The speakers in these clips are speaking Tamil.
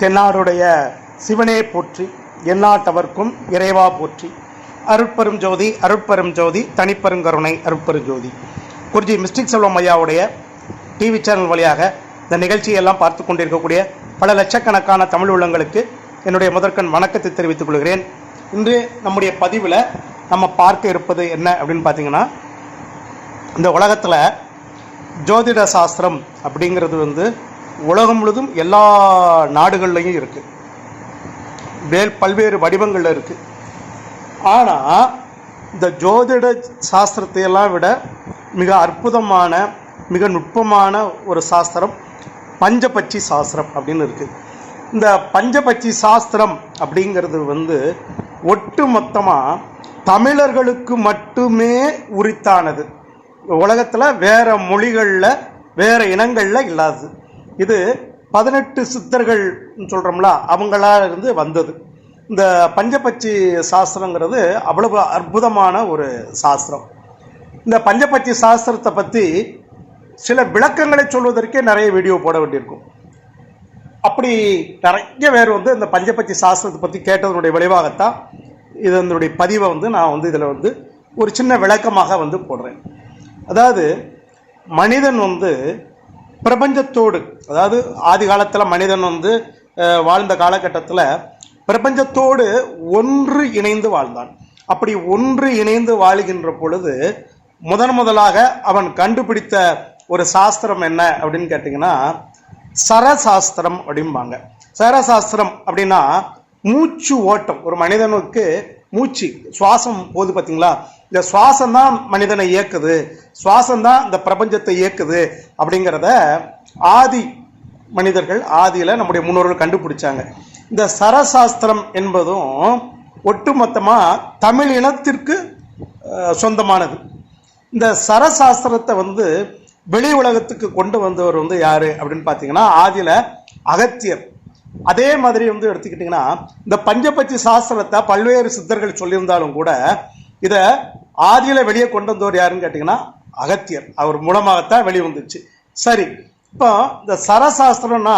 தென்னாருடைய சிவனே போற்றி எல்லாட்டவர்க்கும் இறைவா போற்றி. அருட்பெரும் ஜோதி அருட்பெரும் ஜோதி தனிப்பெருங்கருணை அருட்பெரும் ஜோதி. குருஜி மிஸ்டிக் செல்வம் ஐயாவுடைய டிவி சேனல் வழியாக இந்த நிகழ்ச்சியெல்லாம் பார்த்து கொண்டிருக்கக்கூடிய பல லட்சக்கணக்கான தமிழ் உள்ளங்களுக்கு என்னுடைய முதற்கண் வணக்கத்தை தெரிவித்துக் கொள்கிறேன். இன்று நம்முடைய பதிவில் நம்ம பார்க்க இருப்பது என்ன அப்படின்னு பார்த்தீங்கன்னா இந்த உலகத்தில் ஜோதிட சாஸ்திரம் அப்படிங்கிறது வந்து உலகம் முழுதும் எல்லா நாடுகள்லையும் இருக்குது வேல் பல்வேறு வடிவங்களில் இருக்குது ஆனால் இந்த ஜோதிட சாஸ்திரத்தை எல்லாம் விட மிக அற்புதமான மிக நுட்பமான ஒரு சாஸ்திரம் பஞ்சபட்சி சாஸ்திரம் அப்படின்னு இருக்குது இந்த பஞ்சபட்சி சாஸ்திரம் அப்படிங்கிறது வந்து ஒட்டு மொத்தமாக தமிழர்களுக்கு மட்டுமே உரித்தானது. உலகத்தில் வேறு மொழிகளில் வேறு இனங்களில் இல்லாதது. இது பதினெட்டு சித்தர்கள் சொல்கிறோம்ல அவங்களா இருந்து வந்தது. இந்த பஞ்சபட்சி சாஸ்திரங்கிறது அவ்வளவு அற்புதமான ஒரு சாஸ்திரம். இந்த பஞ்சபட்சி சாஸ்திரத்தை பற்றி சில விளக்கங்களை சொல்வதற்கே நிறைய வீடியோ போட வேண்டியிருக்கும். அப்படி நிறைய பேர் வந்து இந்த பஞ்சபட்சி சாஸ்திரத்தை பற்றி கேட்டதனுடைய விளைவாகத்தான் இதனுடைய பதிவை வந்து நான் வந்து இதில் வந்து ஒரு சின்ன விளக்கமாக வந்து போடுறேன். அதாவது மனிதன் வந்து பிரபஞ்சத்தோடு அதாவது ஆதி காலத்தில் மனிதன் வந்து வாழ்ந்த காலகட்டத்தில் பிரபஞ்சத்தோடு ஒன்று இணைந்து வாழ்ந்தான். அப்படி ஒன்று இணைந்து வாழுகின்ற பொழுது முதன் முதலாக அவன் கண்டுபிடித்த ஒரு சாஸ்திரம் என்ன அப்படின்னு கேட்டிங்கன்னா சரசாஸ்திரம் அப்படிம்பாங்க. சரசாஸ்திரம் அப்படின்னா மூச்சு ஓட்டம். ஒரு மனிதனுக்கு மூச்சு சுவாசம் போது பார்த்தீங்களா இந்த சுவாசம் தான் மனிதனை இயக்குது. சுவாசம் தான் இந்த பிரபஞ்சத்தை இயக்குது அப்படிங்கிறத ஆதி மனிதர்கள் ஆதியில் நம்முடைய முன்னோர்கள் கண்டுபிடிச்சாங்க. இந்த சரசாஸ்திரம் என்பதும் ஒட்டுமொத்தமாக தமிழ் இனத்திற்கு சொந்தமானது. இந்த சரசாஸ்திரத்தை வந்து வெளி உலகத்துக்கு கொண்டு வந்தவர் வந்து யார் அப்படின்னு பார்த்தீங்கன்னா ஆதியில் அகத்தியர். அதே மாதிரி வந்து எடுத்துக்கிட்டிங்கன்னா இந்த பஞ்சபட்சி சாஸ்திரத்தை பல்வேறு சித்தர்கள் சொல்லியிருந்தாலும் கூட இதை ஆதியில வெளியே கொண்டு வந்தவர் யாருன்னு கேட்டிங்கன்னா அகத்தியர். அவர் மூலமாகத்தான் வெளியே வந்துச்சு. சரி இப்போ இந்த சரசாஸ்திரம்னா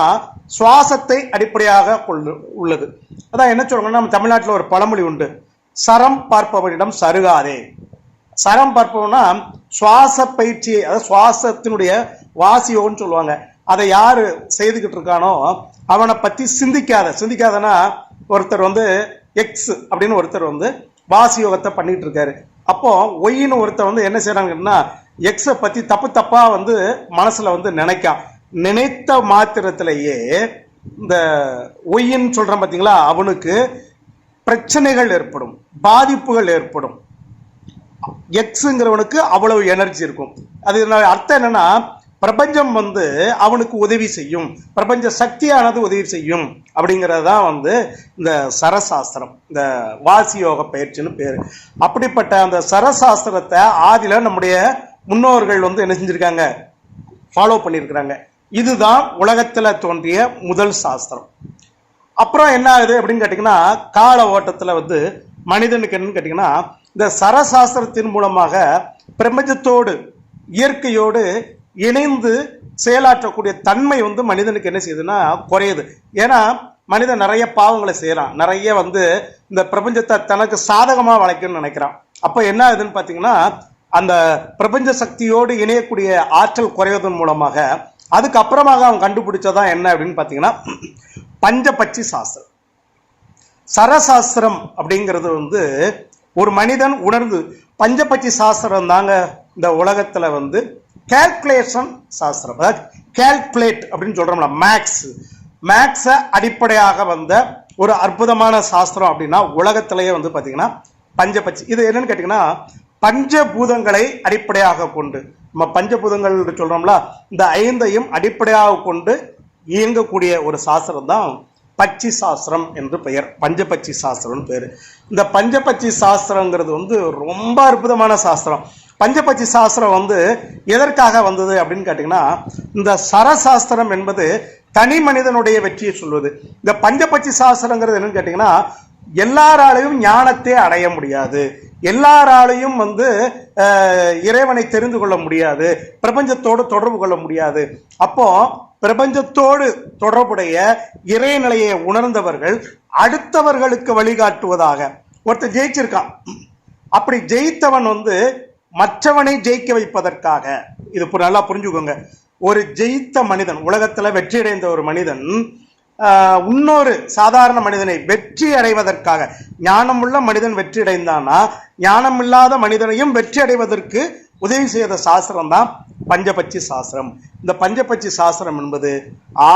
சுவாசத்தை அடிப்படையாக கொள்ளு உள்ளது. அதான் என்ன சொல்றாங்கன்னா நம்ம தமிழ்நாட்டில் ஒரு பழமொழி உண்டு. சரம் பார்ப்பவரிடம் சருகாதே. சரம் பார்ப்போம்னா சுவாச பயிற்சியை அதாவது சுவாசத்தினுடைய வாசியோன்னு சொல்லுவாங்க. அதை யார் செய்துக்கிட்டு இருக்கானோ அவனை பற்றி சிந்திக்காத சிந்திக்காதனா ஒருத்தர் வந்து எக்ஸ் அப்படின்னு ஒருத்தர் வந்து வாசி யோகத்தை பண்ணிட்டு இருக்காரு. அப்போ ஒய்னு ஒருத்தர் வந்து என்ன செய்யறாங்கன்னா எக்ஸை பற்றி தப்பு தப்பாக வந்து மனசில் வந்து நினைக்கான். நினைத்த மாத்திரத்திலேயே இந்த ஒய்ன்னு சொல்கிறேன் பார்த்தீங்களா அவனுக்கு பிரச்சனைகள் ஏற்படும் பாதிப்புகள் ஏற்படும். எக்ஸுங்கிறவனுக்கு அவ்வளவு எனர்ஜி இருக்கும். அது அர்த்தம் என்னன்னா பிரபஞ்சம் வந்து அவனுக்கு உதவி செய்யும். பிரபஞ்ச சக்தியானது உதவி செய்யும். அப்படிங்கிறது தான் வந்து இந்த சரசாஸ்திரம். இந்த வாசியோக பயிற்சின்னு பேர். அப்படிப்பட்ட அந்த சரசாஸ்திரத்தை ஆதியில் நம்முடைய முன்னோர்கள் வந்து என்ன செஞ்சிருக்காங்க? ஃபாலோ பண்ணியிருக்கிறாங்க இதுதான் உலகத்தில் தோன்றிய முதல் சாஸ்திரம். அப்புறம் என்ன ஆகுது அப்படின்னு கேட்டிங்கன்னா கால ஓட்டத்தில் வந்து மனிதனுக்கு என்னன்னு கேட்டிங்கன்னா இந்த சரசாஸ்திரத்தின் மூலமாக பிரபஞ்சத்தோடு இயற்கையோடு இணைந்து செயலாற்றக்கூடிய தன்மை வந்து மனிதனுக்கு என்ன செய்யுதுன்னா குறையுது. ஏன்னா மனிதன் நிறைய பாவங்களை செய்கிறான் நிறைய வந்து இந்த பிரபஞ்சத்தை தனக்கு சாதகமாக வளைக்கணும்னு நினைக்கிறான். அப்போ என்ன ஆகுதுன்னு பார்த்தீங்கன்னா அந்த பிரபஞ்ச சக்தியோடு இணையக்கூடிய ஆற்றல் குறைவதன் மூலமாக அதுக்கப்புறமாக அவன் கண்டுபிடிச்சதான் என்ன அப்படின்னு பார்த்தீங்கன்னா பஞ்சபட்சி சாஸ்திரம். சரசாஸ்திரம் அப்படிங்கிறது வந்து ஒரு மனிதன் உணர்ந்து பஞ்சபட்சி சாஸ்திரம் தாங்க இந்த உலகத்தில் வந்து கேல்குலேஷன் சாஸ்திரம். அதாவது கேல்குலேட் அப்படின்னு சொல்கிறோம்ல மேக்ஸ் மேக்ஸை அடிப்படையாக வந்த ஒரு அற்புதமான சாஸ்திரம் அப்படின்னா உலகத்திலேயே வந்து பார்த்தீங்கன்னா பஞ்சபட்சி இது என்னன்னு கேட்டிங்கன்னா பஞ்சபூதங்களை அடிப்படையாக கொண்டு நம்ம பஞ்சபூதங்கள் சொல்கிறோம்ல இந்த ஐந்தையும் அடிப்படையாக கொண்டு இயங்கக்கூடிய ஒரு சாஸ்திரம் தான் பச்சி சாஸ்திரம் என்று பெயர். பஞ்சபட்சி சாஸ்திரம்னு பேர். இந்த பஞ்சபட்சி சாஸ்திரங்கிறது வந்து ரொம்ப அற்புதமான சாஸ்திரம். பஞ்சபட்சி சாஸ்திரம் வந்து எதற்காக வந்தது அப்படின்னு கேட்டிங்கன்னா இந்த சரசாஸ்திரம் என்பது தனி மனிதனுடைய வெற்றியை சொல்வது இந்த பஞ்சபட்சி சாஸ்திரங்கிறது என்னன்னு கேட்டிங்கன்னா எல்லாராலையும் ஞானத்தை அடைய முடியாது. எல்லாராலையும் வந்து இறைவனை தெரிந்து கொள்ள முடியாது. பிரபஞ்சத்தோடு தொடர்பு கொள்ள முடியாது. அப்போ பிரபஞ்சத்தோடு தொடர்புடைய இறைநிலையை உணர்ந்தவர்கள் அடுத்தவர்களுக்கு வழிகாட்டுவதாக. ஒருத்தர் ஜெயிச்சிருக்கான். அப்படி ஜெயித்தவன் வந்து மற்றவனை ஜெயிக்க வைப்பதற்காக. இது நல்லா புரிஞ்சுக்கோங்க. ஒரு ஜெயித்த மனிதன் உலகத்தில் வெற்றியடைந்த ஒரு மனிதன் இன்னொரு சாதாரண மனிதனை வெற்றி அடைவதற்காக ஞானமுள்ள மனிதன் வெற்றி அடைந்தானா ஞானமில்லாத மனிதனையும் வெற்றி அடைவதற்கு உதவி செய்த சாஸ்திரம் தான் பஞ்சபட்சி சாஸ்திரம். இந்த பஞ்சபட்சி சாஸ்திரம் என்பது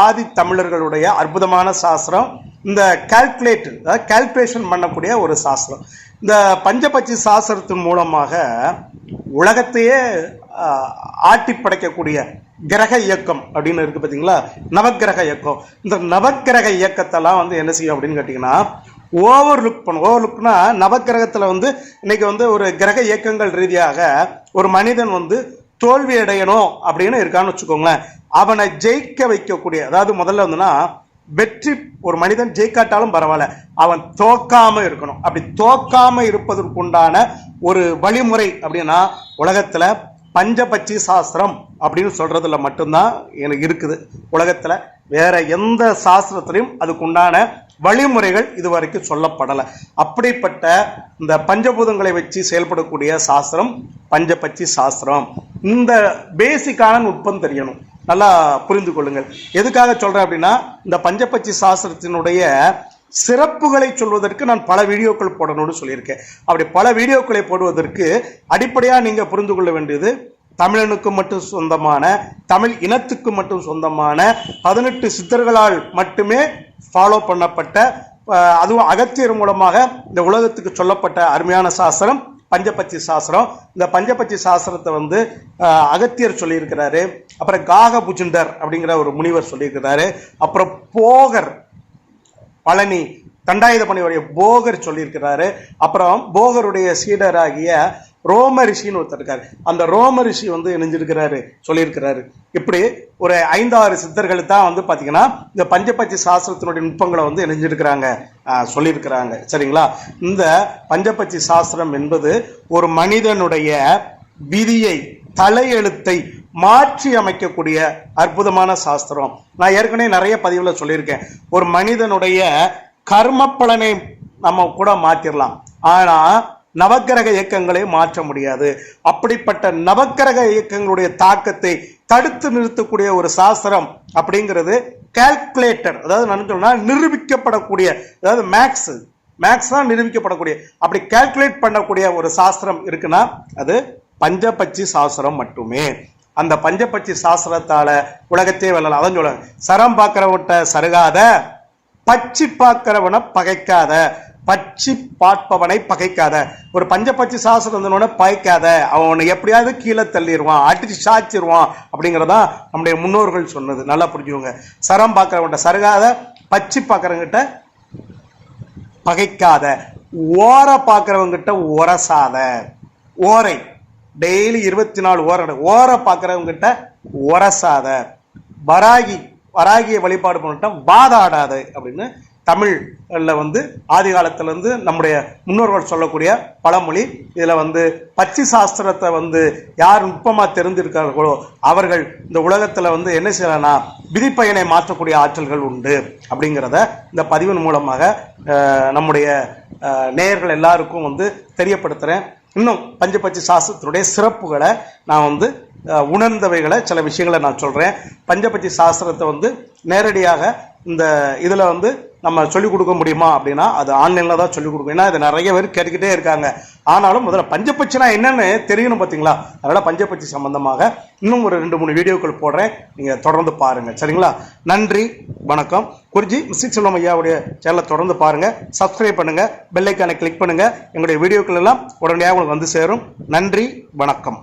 ஆதி தமிழர்களுடைய அற்புதமான சாஸ்திரம். இந்த கால்குலேட் அதாவது கால்குலேஷன் பண்ணக்கூடிய ஒரு சாஸ்திரம். இந்த பஞ்சபட்சி சாஸ்திரத்தின் மூலமாக உலகத்தையே ஆட்டி படைக்கக்கூடிய கிரக இயக்கம் அப்படின்னு இருக்கு பார்த்தீங்களா நவக்கிரக இயக்கம். இந்த நவக்கிரக இயக்கத்தெல்லாம் வந்து என்ன செய்யும் அப்படின்னு கேட்டிங்கன்னா ஓவர் லுக் பண்ணும். ஓவர் லுக்னா நவக்கிரகத்தில் வந்து இன்னைக்கு வந்து ஒரு கிரக இயக்கங்கள் ரீதியாக ஒரு மனிதன் வந்து தோல்வி அடையணும் அப்படின்னு இருக்கான்னு வச்சுக்கோங்களேன். அவனை ஜெயிக்க வைக்கக்கூடிய அதாவது முதல்ல வந்துன்னா வெற்றி ஒரு மனிதன் ஜெயிக்காட்டாலும் பரவாயில்ல. அவன் தோக்காம இருக்கணும். அப்படி தோக்காம இருப்பதற்குண்டான ஒரு வழிமுறை அப்படின்னா உலகத்துல பஞ்சபட்சி சாஸ்திரம் அப்படின்னு சொல்றதுல மட்டும்தான் எனக்கு இருக்குது. உலகத்துல வேற எந்த சாஸ்திரத்திலையும் அதுக்குண்டான வழிமுறைகள் இதுவரைக்கும் சொல்லப்படலை. அப்படிப்பட்ட இந்த பஞ்சபூதங்களை வச்சு செயல்படக்கூடிய சாஸ்திரம் பஞ்சபட்சி சாஸ்திரம். இந்த பேசிக்கான நுட்பம் தெரியணும். நல்லா புரிந்து கொள்ளுங்கள். எதுக்காக சொல்கிறேன் அப்படின்னா இந்த பஞ்சபட்சி சாஸ்திரத்தினுடைய சிறப்புகளை சொல்வதற்கு நான் பல வீடியோக்கள் போடணும்னு சொல்லியிருக்கேன். அப்படி பல வீடியோக்களை போடுவதற்கு அடிப்படையாக நீங்கள் புரிந்து கொள்ள வேண்டியது தமிழனுக்கு மட்டும் சொந்தமான தமிழ் இனத்துக்கு மட்டும் சொந்தமான பதினெட்டு சித்தர்களால் மட்டுமே ஃபாலோ பண்ணப்பட்ட அதுவும் அகத்தியர் மூலமாக இந்த உலகத்துக்கு சொல்லப்பட்ட அருமையான சாஸ்திரம் பஞ்சபட்சி சாஸ்திரம். இந்த பஞ்சபட்சி சாஸ்திரத்தை வந்து அகத்தியர் சொல்லியிருக்கிறாரு. அப்புறம் காக புஜுண்டர் அப்படிங்கிற ஒரு முனிவர் சொல்லியிருக்கிறாரு. அப்புறம் போகர் பழனி தண்டாயுத பணியுடைய போகர் சொல்லியிருக்கிறாரு. அப்புறம் போகருடைய சீடராகிய ரோம ரிஷின்னு ஒருத்தர் இருக்காரு. அந்த ரோம ரிஷி வந்து இணைஞ்சிருக்கிறாரு சொல்லியிருக்கிறாரு. இப்படி ஒரு ஐந்தாறு சித்தர்கள் தான் வந்து பார்த்தீங்கன்னா இந்த பஞ்சபட்சி சாஸ்திரத்தினுடைய நுட்பங்களை வந்து இணைஞ்சிருக்கிறாங்க சொல்லியிருக்கிறாங்க. சரிங்களா? இந்த பஞ்சபட்சி சாஸ்திரம் என்பது ஒரு மனிதனுடைய விதியை தலையெழுத்தை மாற்றி அமைக்கக்கூடிய அற்புதமான சாஸ்திரம். நான் ஏற்கனவே நிறைய பதிவில் சொல்லியிருக்கேன். ஒரு மனிதனுடைய கர்ம பலனை நம்ம கூட மாற்றிடலாம் ஆனால் நவக்கிரக இயக்கங்களை மாற்ற முடியாது. அப்படிப்பட்ட நவக்கிரக இயக்கங்களுடைய தாக்கத்தை தடுத்து நிறுத்தக்கூடிய ஒரு சாஸ்திரம் அப்படிங்கிறது கால்குலேட்டர் அதாவது நான் சொன்னா நிரூபிக்கப்படக்கூடிய அதாவது மேக்ஸ் மேக்ஸ் தான் நிரூபிக்கப்படக்கூடிய. அப்படி கால்குலேட் பண்ணக்கூடிய ஒரு சாஸ்திரம் இருக்குன்னா அது பஞ்சபட்சி சாஸ்திரம் மட்டுமே. அந்த பஞ்சபட்சி சாஸ்திரத்தால உலகத்தையே வெல்லலாம். அதான் சொல்லுவாங்க சரம் பார்க்கிறவன்ட்ட சருகாத பச்சி பார்க்கிறவனை பகைக்காத பச்சி பார்ப்பவனை பகைக்காத. ஒரு பஞ்சபட்சி சாஸ்திரம் இருந்தவன பகைக்காத அவனை எப்படியாவது கீழே தள்ளிடுவான் அடிச்சு சாய்ச்சிருவான் அப்படிங்கிறதா நம்முடைய முன்னோர்கள் சொன்னது. நல்லா புரிஞ்சுக்கோங்க. சரம் பார்க்குறவங்கிட்ட சருகாத பச்சி பார்க்குறவங்கிட்ட பகைக்காத. ஓர பார்க்குறவங்கிட்ட உரசாத. ஓரை டெய்லி இருபத்தி நாலு ஓர ஓர பார்க்குறவங்கிட்ட உரசாத. வராகி வராகியை வழிபாடு பண்ணிட்டா வாதாடாத அப்படின்னு தமிழில் வந்து ஆதி காலத்துலேருந்து நம்முடைய முன்னோர்கள் சொல்லக்கூடிய பழமொழி. இதில் வந்து பச்சி சாஸ்திரத்தை வந்து யார் நுட்பமாக தெரிந்திருக்கிறார்களோ அவர்கள் இந்த உலகத்தில் வந்து என்ன செய்யலாம்னா விதிப்பயனை மாற்றக்கூடிய ஆற்றல்கள் உண்டு அப்படிங்கிறத இந்த பதிவின் மூலமாக நம்முடைய நேயர்கள் எல்லாருக்கும் வந்து தெரியப்படுத்துகிறேன் இன்னும் பஞ்சபட்சி சாஸ்திரத்தினுடைய சிறப்புகளை நான் வந்து உணர்ந்தவைகளை சில விஷயங்களை நான் சொல்கிறேன் பஞ்சபட்சி சாஸ்திரத்தை வந்து நேரடியாக இந்த இதில் வந்து நம்ம சொல்லிக் கொடுக்க முடியுமா அப்படின்னா அது ஆன்லைனில் தான் சொல்லிக் கொடுக்கும். ஏன்னா இது நிறைய பேர் கேட்டுக்கிட்டே இருக்காங்க. ஆனாலும் முதல்ல பஞ்சபட்சினா என்னென்னு தெரியணும் பார்த்தீங்களா அதனால் பஞ்சபட்சி சம்பந்தமாக இன்னும் ஒரு ரெண்டு மூணு வீடியோக்கள் போடுறேன். நீங்கள் தொடர்ந்து பாருங்கள் சரிங்களா? நன்றி வணக்கம். குருஜி மிஸ்டிக் செல்வம் ஐயாவுடைய சேனலை தொடர்ந்து பாருங்கள் சப்ஸ்கிரைப் பண்ணுங்கள் பெல்லைக்கானை கிளிக் பண்ணுங்கள் எங்களுடைய வீடியோக்கள் எல்லாம் உடனடியாக உங்களுக்கு வந்து சேரும். நன்றி வணக்கம்.